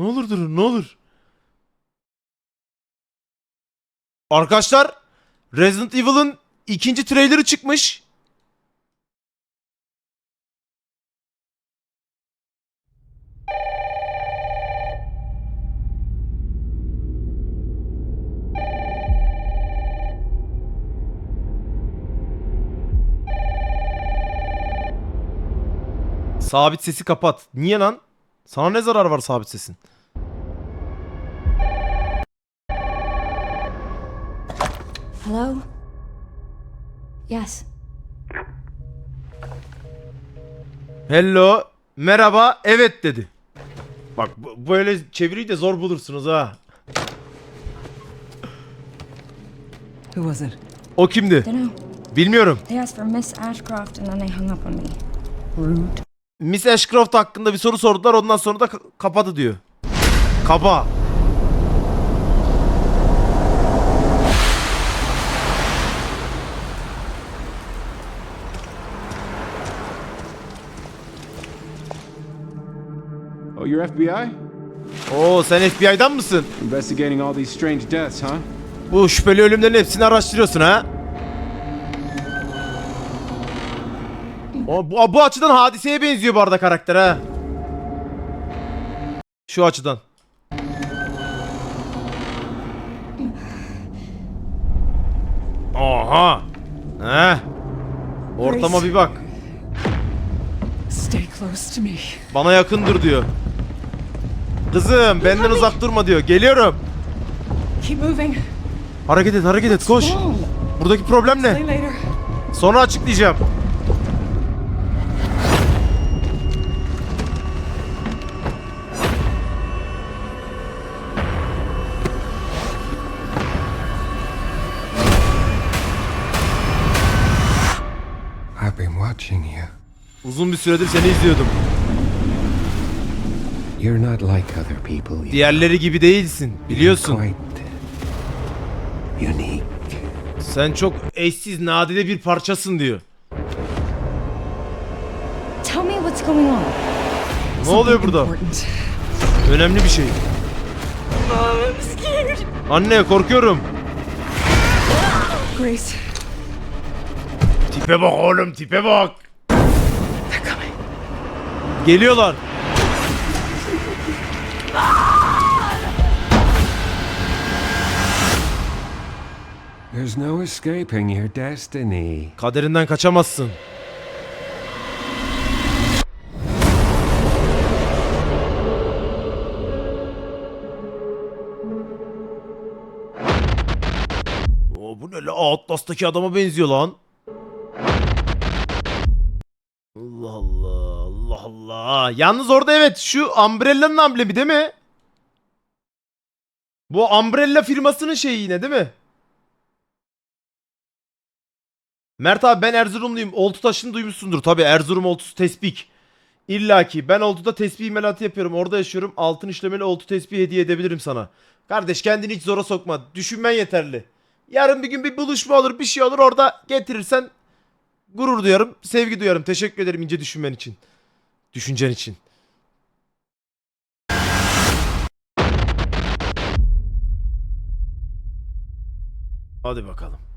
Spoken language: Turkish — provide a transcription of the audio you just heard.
Ne olur durun ne olur. Arkadaşlar Resident Evil'ın ikinci trailerı çıkmış. Sabit sesi kapat. Niye lan? Sana ne zarar var sabit sesin? Hello? Yes. Hello, merhaba, evet dedi. Bak bu- böyle çeviriyi de zor bulursunuz ha. Who was it? O kimdi? Dunno. Bilmiyorum. They asked for Miss Ashcroft and then they hung up on me. Rude. Miss Ashcroft hakkında bir soru sordular ondan sonra da ka- kapadı diyor. Kaba. Oh, you're FBI? Oo sen FBI'dan mısın? Investigating all these strange deaths, huh? Bu şüpheli ölümlerin hepsini araştırıyorsun ha? O, bu, bu açıdan hadiseye benziyor bu arada karakter ha. Şu açıdan. Aha. Heh. Ortama bir bak. Stay close to me. Bana yakındır diyor. Kızım benden uzak durma diyor. Geliyorum. Hareket et hareket et koş. Buradaki problem ne? Sonra açıklayacağım. Watching you. Uzun bir süredir seni izliyordum. You're not like other people. You Diğerleri gibi değilsin. Biliyorsun. Quite unique. Sen çok eşsiz, nadide bir parçasın diyor. Tell me what's going on. Ne oluyor burada? Important. Önemli bir şey. Anne korkuyorum. Grace, Tipe bak oğlum tipe bak. Geliyorlar. There's no escaping your destiny. Kaderinden kaçamazsın. Oo, bu ne la? Atlas'taki adama benziyor lan. Allah Allah Allah Allah. Yalnız orada evet şu Umbrella'nın amblemi değil mi? Bu Umbrella firmasının şeyi yine değil mi? Mert abi ben Erzurumluyum. Oltu taşını duymuşsundur. Tabi Erzurum oltusu tespih. İlla ki ben oltuda tespih imalatı yapıyorum. Orada yaşıyorum. Altın işlemeli oltu tespih hediye edebilirim sana. Kardeş kendini hiç zora sokma. Düşünmen yeterli. Yarın bir gün bir buluşma olur bir şey olur orada getirirsen gurur duyarım. Sevgi duyarım. Teşekkür ederim ince düşünmen için. Düşüncen için. Hadi bakalım.